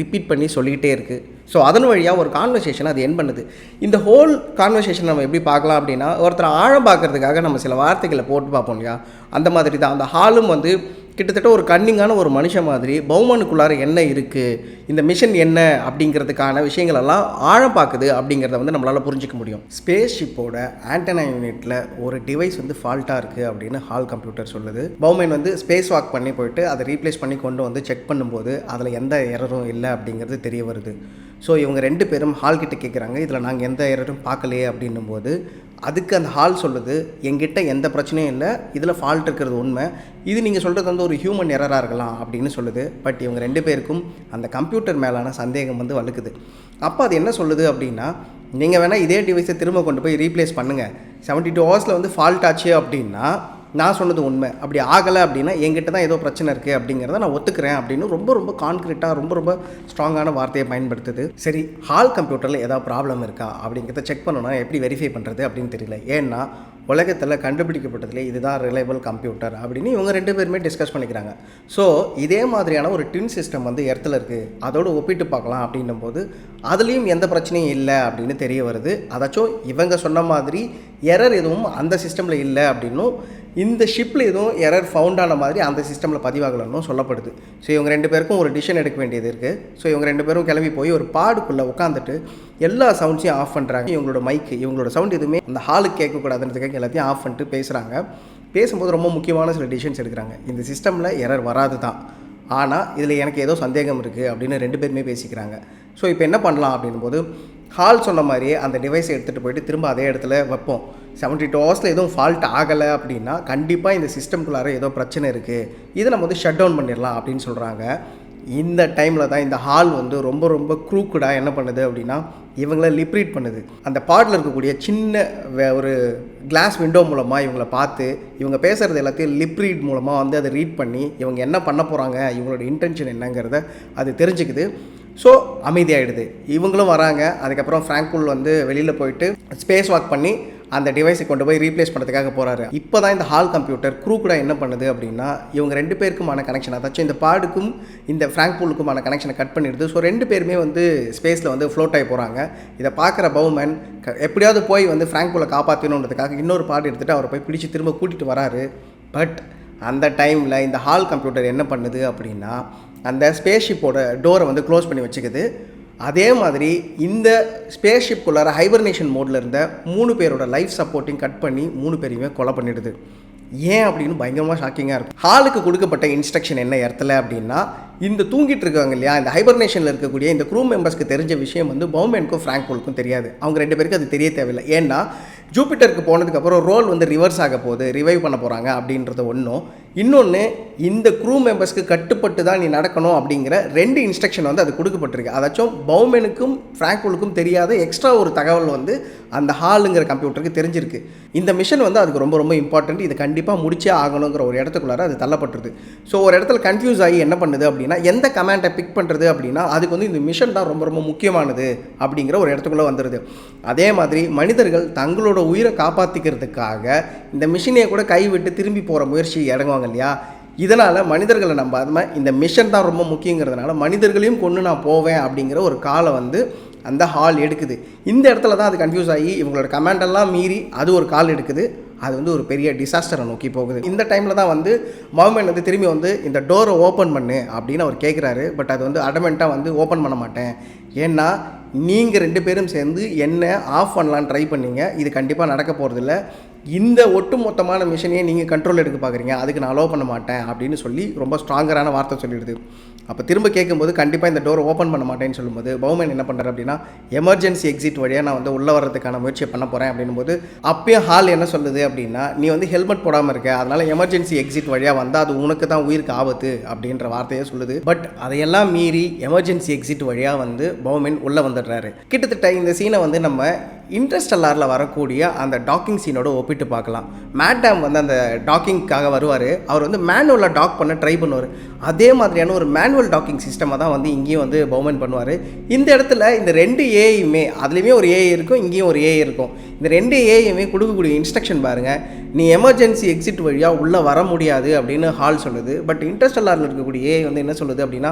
ரிப்பீட் பண்ணி சொல்லிக்கிட்டே இருக்குது ஸோ அதன் வழியாக ஒரு கான்வர்சேஷன் அது என் பண்ணுது. இந்த ஹோல் கான்வர்சேஷன் நம்ம எப்படி பார்க்கலாம் அப்படின்னா ஒருத்தரை ஆழம் பார்க்கறதுக்காக நம்ம சில வார்த்தைகளை போட்டு பார்ப்போம் இல்லையா? அந்த மாதிரி தான். அந்த ஹாலும் வந்து கிட்டத்தட்ட ஒரு கன்னிங்கான ஒரு மனுஷன் மாதிரி பௌமனுக்குள்ளார என்ன இருக்குது இந்த மிஷன் என்ன அப்படிங்கிறதுக்கான விஷயங்களெல்லாம் ஆழம் பார்க்குது அப்படிங்கிறத வந்து நம்மளால் புரிஞ்சிக்க முடியும். ஸ்பேஸ் ஷிப்போட ஆண்டனா யூனிட்டில் ஒரு டிவைஸ் வந்து ஃபால்ட்டாக இருக்குது அப்படின்னு ஹால் கம்ப்யூட்டர் சொல்லுது. பௌமன் வந்து ஸ்பேஸ் வாக் பண்ணி போயிட்டு அதை ரீப்ளேஸ் பண்ணி கொண்டு வந்து செக் பண்ணும்போது அதில் எந்த எரரும் இல்லை அப்படிங்கிறது தெரிய வருது. ஸோ இவங்க ரெண்டு பேரும் ஹால் கிட்ட கேட்குறாங்க இதில் நாங்கள் எந்த எரரும் பார்க்கலையே அப்படின்னும் போது அதுக்கு அந்த ஹால் சொல்லுது எங்கிட்ட எந்த பிரச்சனையும் இல்லை இதில் ஃபால்ட் இருக்கிறது உண்மை. இது நீங்கள் சொல்கிறது வந்து ஒரு ஹியூமன் எரராக இருக்கலாம் அப்படின்னு சொல்லுது. பட் இவங்க ரெண்டு பேருக்கும் அந்த கம்ப்யூட்டர் மேலான சந்தேகம் வந்து வலுக்குது அப்போ அது என்ன சொல்லுது அப்படின்னா நீங்கள் வேணால் இதே டிவைஸை திரும்ப கொண்டு போய் ரீப்ளேஸ் பண்ணுங்கள் செவன்ட்டி டூ ஹவர்ஸில் வந்து ஃபால்ட் ஆச்சு அப்படின்னா நான் சொன்னது உண்மை. அப்படி ஆகலை அப்படின்னா என்கிட்ட தான் ஏதோ பிரச்சனை இருக்குது அப்படிங்கிறத நான் ஒத்துக்கிறேன் அப்படின்னு ரொம்ப ரொம்ப கான்க்ரீட்டாக ரொம்ப ரொம்ப ஸ்ட்ராங்கான வார்த்தையை பயன்படுத்துது. சரி ஹால் கம்ப்யூட்டரில் ஏதாவது ப்ராப்ளம் இருக்கா? அப்படிங்கிறத செக் பண்ணணும்னா எப்படி வெரிஃபை பண்ணுறது அப்படின்னு தெரியல. ஏன்னா உலகத்தில் கண்டுபிடிக்கப்பட்டதுலேயே இதுதான் ரிலையபிள் கம்ப்யூட்டர் அப்படின்னு இவங்க ரெண்டு பேருமே டிஸ்கஸ் பண்ணிக்கிறாங்க. ஸோ இதே மாதிரியான ஒரு டின் சிஸ்டம் வந்து இடத்துல இருக்குது அதோடு ஒப்பிட்டு பார்க்கலாம் அப்படின்னும் போது அதுலேயும் எந்த பிரச்சனையும் இல்லை அப்படின்னு தெரிய வருது. அதாச்சும் இவங்க சொன்ன மாதிரி எரர் எதுவும் அந்த சிஸ்டமில் இல்லை அப்படின்னும் இந்த ஷிப்பில் எதுவும் எரர் ஃபவுண்ட் ஆன மாதிரி அந்த சிஸ்டமில் பதிவாகலன்னு சொல்லப்படுது. ஸோ இவங்க ரெண்டு பேருக்கும் ஒரு டிசிஷன் எடுக்க வேண்டியது இருக்குது ஸோ இவங்க ரெண்டு பேரும் கிளம்பி போய் ஒரு பாடுக்குள்ளே உட்காந்துட்டு எல்லா சவுண்ட்ஸையும் ஆஃப் பண்ணுறாங்க இவங்களோட மைக்கு இவங்களோட சவுண்ட் எதுவுமே அந்த ஹாலுக்கு கேட்கக்கூடாதுன்றதுக்காக எல்லாத்தையும் ஆஃப் பண்ணிட்டு பேசுகிறாங்க பேசும்போது ரொம்ப முக்கியமான சில டிசிஷன்ஸ் எடுக்கிறாங்க. இந்த சிஸ்டமில் எரர் வராது தான். ஆனால் இதில் எனக்கு ஏதோ சந்தேகம் இருக்குது அப்படின்னு ரெண்டு பேருமே பேசிக்கிறாங்க. ஸோ இப்போ என்ன பண்ணலாம் அப்படின்னும் போது ஹால் சொன்ன மாதிரியே அந்த டிவைஸை எடுத்துகிட்டு போயிட்டு திரும்ப அதே இடத்துல வைப்போம். செவன்ட்டி டூ ஹவர்ஸில் எதுவும் ஃபால்ட் ஆகலை அப்படின்னா கண்டிப்பாக இந்த சிஸ்டம்குள்ளார ஏதோ பிரச்சனை இருக்குது இதை நம்ம வந்து ஷட் டவுன் பண்ணிடலாம் அப்படின்னு சொல்கிறாங்க இந்த டைமில் தான் இந்த ஹால் வந்து ரொம்ப ரொம்ப க்ரூக்குடாக என்ன பண்ணுது அப்படின்னா இவங்கள லிப்ரீட் பண்ணுது. அந்த பாட்டில் இருக்கக்கூடிய சின்ன ஒரு கிளாஸ் விண்டோ மூலமாக இவங்கள பார்த்து இவங்க பேசுகிறது எல்லாத்தையும் லிப் ரீட் மூலமாக வந்து அதை ரீட் பண்ணி இவங்க என்ன பண்ண போகிறாங்க இவங்களோட இன்டென்ஷன் என்னங்கிறத அது தெரிஞ்சுக்குது. ஸோ அமைதியாகிடுது இவங்களும் வராங்க. அதுக்கப்புறம் ஃப்ராங்க்புல் வந்து வெளியில் போயிட்டு ஸ்பேஸ் வாக் பண்ணி அந்த டிவைஸை கொண்டு போய் ரீப்ளேஸ் பண்ணுறதுக்காக போகிறாரு இப்போ தான் இந்த ஹால் கம்ப்யூட்டர் க்ரூ கூட என்ன பண்ணுது அப்படின்னா இவங்க ரெண்டு பேருக்குமான கனெக்ஷன் அதாச்சும் இந்த பாடுக்கும் இந்த ஃப்ராங்க்பூலுக்குமான கனெக்ஷனை கட் பண்ணிடுது. ஸோ ரெண்டு பேருமே வந்து ஸ்பேஸில் வந்து ஃப்ளோட் ஆகி போகிறாங்க இதை பார்க்குற பவுமன் க- எப்படியாவது போய் வந்து ஃப்ராங்க்பூலை காப்பாற்றணுன்றதுக்காக இன்னொரு பாடு எடுத்துகிட்டு அவரை போய் பிடிச்சி திரும்ப கூட்டிகிட்டு வராரு. பட் அந்த டைமில் இந்த ஹால் கம்ப்யூட்டர் என்ன பண்ணுது அப்படின்னா அந்த ஸ்பேஸ்ஷிப்போட டோரை வந்து க்ளோஸ் பண்ணி வச்சுக்குது. அதே மாதிரி இந்த ஸ்பேஸ்ஷிப்புக்குள்ளார ஹைபர்னேஷன் மோடில் இருந்த மூணு பேரோட லைஃப் சப்போர்ட்டையும் கட் பண்ணி மூணு பேரையுமே கொலை பண்ணிடுது. ஏன் அப்படின்னு பயங்கரமாக ஷாக்கிங்காக இருக்கும். ஹாலுக்கு கொடுக்கப்பட்ட இன்ஸ்ட்ரக்ஷன் என்ன இடத்துல அப்படின்னா இந்த தூங்கிட்டு இருக்காங்க இல்லையா இந்த ஹைபர்னேஷனில் இருக்கக்கூடிய இந்த க்ரூ மெம்பர்ஸ்க்கு தெரிஞ்ச விஷயம் வந்து பவுமேனுக்கும் ஃப்ராங்கோலுக்கும் தெரியாது. அவங்க ரெண்டு பேருக்கு அது தெரிய தேவையில்லை. ஏன்னா ஜூபிட்டருக்கு போனதுக்கப்புறம் ரோல் வந்து ரிவர்ஸ் ஆக போகுது ரிவைவ் பண்ண போகிறாங்க அப்படின்றது ஒன்றும் இன்னொன்று இந்த க்ரூ மெம்பர்ஸ்க்கு கட்டுப்பட்டு தான் நீ நடக்கணும் அப்படிங்கிற ரெண்டு இன்ஸ்ட்ரக்ஷன் வந்து அது கொடுக்கப்பட்டிருக்கு. அதாச்சும் பவுமெனுக்கும் ஃப்ராங்கோலுக்கும் தெரியாத எக்ஸ்ட்ரா ஒரு தகவல் வந்து அந்த ஹாலுங்கிற கம்ப்யூட்டருக்கு தெரிஞ்சிருக்கு. இந்த மிஷன் வந்து அதுக்கு ரொம்ப ரொம்ப இம்பார்ட்டண்ட் இது கண்டிப்பாக முடிச்சே ஆகணுங்கிற ஒரு இடத்துக்குள்ளார அது தள்ளப்பட்டிருது ஸோ ஒரு இடத்துல கன்ஃபியூஸ் ஆகி என்ன பண்ணுது அப்படின்னா எந்த கமாண்டை பிக் பண்ணுறது அப்படின்னா அதுக்கு வந்து இந்த மிஷன் தான் ரொம்ப ரொம்ப முக்கியமானது அப்படிங்கிற ஒரு இடத்துக்குள்ளே வந்துடுது அதே மாதிரி மனிதர்கள் தங்களோட உயிரை காப்பாற்றிக்கிறதுக்காக இந்த மிஷினையை கூட கைவிட்டு திரும்பி போகிற முயற்சி இறங்குவாங்க. இல்லையா? இதனால் மனிதர்களை நம்பாம இந்த மிஷன் தான் ரொம்ப முக்கியங்கிறதுனால மனிதர்களையும் கொண்டு நான் போவேன் அப்படிங்கிற ஒரு காலை வந்து அந்த ஹால் எடுக்குது. இந்த இடத்துல தான் அது கன்ஃபியூஸ் ஆகி இவங்களோட கமாண்டெல்லாம் மீறி அது ஒரு கால் எடுக்குது. அது வந்து ஒரு பெரிய டிசாஸ்டரை நோக்கி போகுது. இந்த டைமில் தான் வந்து மவுமேன் வந்து திரும்பி வந்து இந்த டோரை ஓப்பன் பண்ணு அப்படின்னு அவர் கேட்குறாரு பட் அது வந்து அடமெண்ட்டாக வந்து ஓப்பன் பண்ண மாட்டேன். ஏன்னா நீங்கள் ரெண்டு பேரும் சேர்ந்து என்ன ஆஃப் பண்ணலான்னு ட்ரை பண்ணீங்க. இது கண்டிப்பாக நடக்க போகிறதில்ல இந்த ஒட்டுமொத்தமான மிஷினையே நீங்கள் கண்ட்ரோல் எடுக்க பார்க்குறீங்க. அதுக்கு நான் அலோவ் பண்ண மாட்டேன் அப்படின்னு சொல்லி ரொம்ப ஸ்ட்ராங்கரான வார்த்தை சொல்லிடுது. அப்போ திரும்ப கேட்கும்போது கண்டிப்பாக இந்த டோரை ஓப்பன் பண்ண மாட்டேன்னு சொல்லும்போது பவுமன் என்ன பண்ணுறாரு அப்படின்னா எமர்ஜென்சி எக்ஸிட் வழியாக நான் வந்து உள்ளே வர்றதுக்கான முயற்சியை பண்ண போகிறேன் அப்படின்னும் போது அப்பயும் ஹால் என்ன சொல்லுது அப்படின்னா நீ வந்து ஹெல்மெட் போடாமல் இருக்க அதனால் எமர்ஜென்சி எக்ஸிட் வழியாக வந்தால் அது உனக்கு தான் உயிருக்கு ஆபத்து அப்படின்ற வார்த்தையே சொல்லுது. பட் அதையெல்லாம் மீறி எமர்ஜென்சி எக்ஸிட் வழியாக வந்து பவுமன் உள்ளே வந்துடுறாரு. கிட்டத்தட்ட இந்த சீனை வந்து நம்ம இன்ட்ரெஸ்ட் எல்லாரில் வரக்கூடிய அந்த டாக்கிங் சீனோட ஓப்பன் ஒப்பிட்டு பார்க்கலாம். மேட்டாம் வந்து அந்த டாக்கிங்க்காக வருவார். அவர் வந்து மேனுவலாக டாக் பண்ண ட்ரை பண்ணுவார். அதே மாதிரியான ஒரு மேனுவல் டாக்கிங் சிஸ்டமாக தான் வந்து இங்கேயும் வந்து பவுமன் பண்ணுவார். இந்த இடத்துல இந்த ரெண்டு ஏஐயுமே அதுலேயுமே ஒரு ஏஐ இருக்கும் இங்கேயும் ஒரு ஏஐ இருக்கும். இந்த ரெண்டு ஏஐயுமே கொடுக்கக்கூடிய இன்ஸ்ட்ரக்ஷன் பாருங்கள் நீ எமர்ஜென்சி எக்ஸிட் வழியாக உள்ளே வர முடியாது அப்படின்னு ஹால் சொல்லுது. பட் இன்ட்ரெஸ்டல்லாரில் இருக்கக்கூடிய ஏஐ வந்து என்ன சொல்லுது அப்படின்னா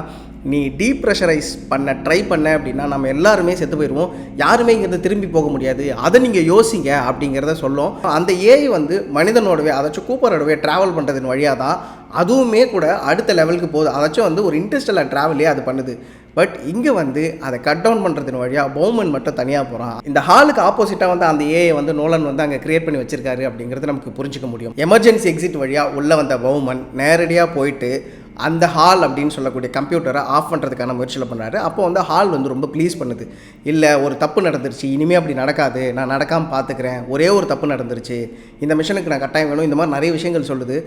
நீ டீப்ரெஷரைஸ் பண்ண ட்ரை பண்ண அப்படின்னா நம்ம எல்லாருமே செத்து போயிடுவோம் யாருமே இங்கேருந்து திரும்பி போக முடியாது. அதை நீங்கள் யோசிங்க அப்படிங்கிறத சொல்லும். அந்த ஏஐ வந்து மனிதனோடவே அதாச்சும் கூப்பரோடவே ட்ராவல் பண்ணுறதன் வழியாக தான் அதுவுமே கூட அடுத்த லெவலுக்கு போகுது. அதாச்சும் வந்து ஒரு இன்ட்ரெஸ்டெல்லாம் ட்ராவலே அது பண்ணுது. பட் இங்கே வந்து அதை கட் டவுன் பண்ணுறதுன்னு வழியாக பவுமன் மட்டும் தனியாக போகிறான் இந்த ஹாலுக்கு ஆப்போசிட்டாக வந்து அந்த ஏஐ வந்து நோலன் வந்து அங்கே கிரியேட் பண்ணி வச்சிருக்காரு அப்படிங்கிறது நமக்கு புரிஞ்சுக்க முடியும். எமர்ஜென்சி எக்ஸிட் வழியாக உள்ளே வந்த பவுமன் நேரடியாக போயிட்டு அந்த ஹால் அப்படின்னு சொல்லக்கூடிய கம்ப்யூட்டரை ஆஃப் பண்ணுறதுக்கான முயற்சியில் பண்ணார். அப்போ வந்து ஹால் வந்து ரொம்ப ப்ளீஸ் பண்ணுது. இல்லை ஒரு தப்பு நடந்துருச்சு இனிமேல் அப்படி நடக்காது நான் நடக்காமல் பார்த்துக்கிறேன் ஒரே ஒரு தப்பு நடந்துருச்சு இந்த மிஷனுக்கு நான் கட்டாயம் வேணும் இந்த மாதிரி நிறைய விஷயங்கள் சொல்லுது.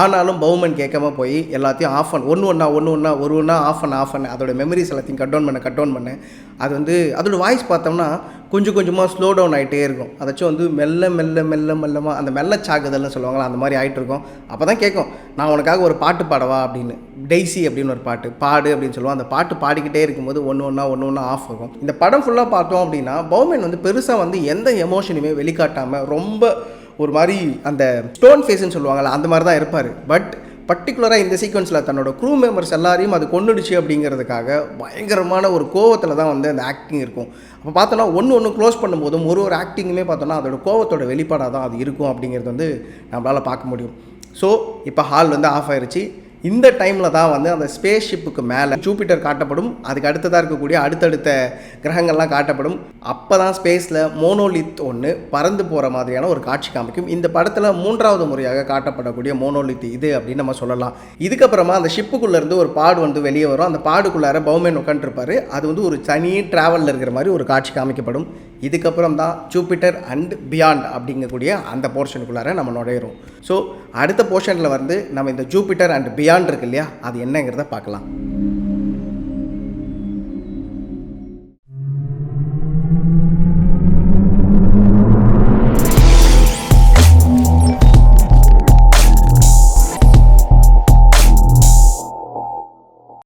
ஆனாலும் பவுமன் கேட்காம போய் எல்லாத்தையும் ஆஃப் பண்ண ஒன்று ஒன்றா ஒன்று ஒன்றா ஒரு ஒன்றா ஆஃப் பண்ண ஆஃப் பண்ண அதோட மெமரிஸ் எல்லாத்தையும் கட் டவுன் பண்ண கட் டவுன் பண்ண அது வந்து அதோட வாய்ஸ் பார்த்தோம்னா கொஞ்சம் கொஞ்சமாக ஸ்லோ டவுன் ஆகிட்டே இருக்கும். அதாச்சும் வந்து மெல்ல மெல்ல மெல்ல மெல்லமாக அந்த மெல்ல சாக்குதல்னு சொல்லுவாங்களா அந்த மாதிரி ஆகிட்டு இருக்கும். அப்போ தான் கேட்கும் நான் உனக்காக ஒரு பாட்டு பாடவா அப்படின்னு. டெய்ஸி அப்படின்னு ஒரு பாட்டு பாடு அப்படின்னு சொல்லுவோம். அந்த பாட்டு பாடிக்கிட்டே இருக்கும்போது ஒன்று ஒன்றா ஒன்று ஒன்றா ஆஃப் ஆகும். இந்த படம் ஃபுல்லாக பார்த்தோம் அப்படின்னா பவுமன் வந்து பெருசாக வந்து எந்த எமோஷனுமே வெளிக்காட்டாமல் ரொம்ப ஒரு மாதிரி அந்த ஸ்டோன் ஃபேஸ்ன்னு சொல்லுவாங்கள்ல அந்த மாதிரி தான் இருப்பார் பட் பர்டிகுலராக இந்த சீக்வன்ஸில் தன்னோட க்ரூ மெம்பர்ஸ் எல்லாரையும் அது கொண்டுடுச்சு அப்படிங்கிறதுக்காக பயங்கரமான ஒரு கோவத்தில் தான் வந்து அந்த ஆக்டிங் இருக்கும். அப்போ பார்த்தோன்னா ஒன்று ஒன்று க்ளோஸ் பண்ணும்போதும் ஒரு ஒரு ஆக்டிங்குமே பார்த்தோன்னா அதோட கோவத்தோட வெளிப்பாடாக தான் அது இருக்கும் அப்படிங்கிறது வந்து நம்மளால் பார்க்க முடியும். ஸோ இப்போ ஹால் வந்து ஆஃப் ஆயிருச்சு. இந்த டைமில் தான் வந்து அந்த ஸ்பேஸ் ஷிப்புக்கு மேலே ஜூபிட்டர் காட்டப்படும். அதுக்கு அடுத்ததாக இருக்கக்கூடிய அடுத்தடுத்த கிரகங்கள்லாம் காட்டப்படும். அப்போ தான் ஸ்பேஸில் மோனோலித் ஒன்று பறந்து போகிற மாதிரியான ஒரு காட்சி காமிக்கும். இந்த படத்தில் மூன்றாவது முறையாக காட்டப்படக்கூடிய மோனோலித் இது அப்படின்னு நம்ம சொல்லலாம். இதுக்கப்புறமா அந்த ஷிப்புக்குள்ளேருந்து ஒரு பாடு வந்து வெளியே வரும். அந்த பாடுக்குள்ளார பவுமேன் உட்காந்துருப்பார் அது வந்து ஒரு தனி ட்ராவலில் இருக்கிற மாதிரி ஒரு காட்சி காமிக்கப்படும். இதுக்கப்புறம் தான் ஜூபிட்டர் அண்ட் பியாண்ட் அப்படிங்கக்கூடிய அந்த போர்ஷனுக்குள்ளார நம்ம நுழையிறோம். ஸோ அடுத்த போர்ஷனில் வந்து நம்ம இந்த ஜூபிட்டர் அண்ட் பியாண்ட் இருக்கு இல்லையா? அது என்னங்கிறத பார்க்கலாம்.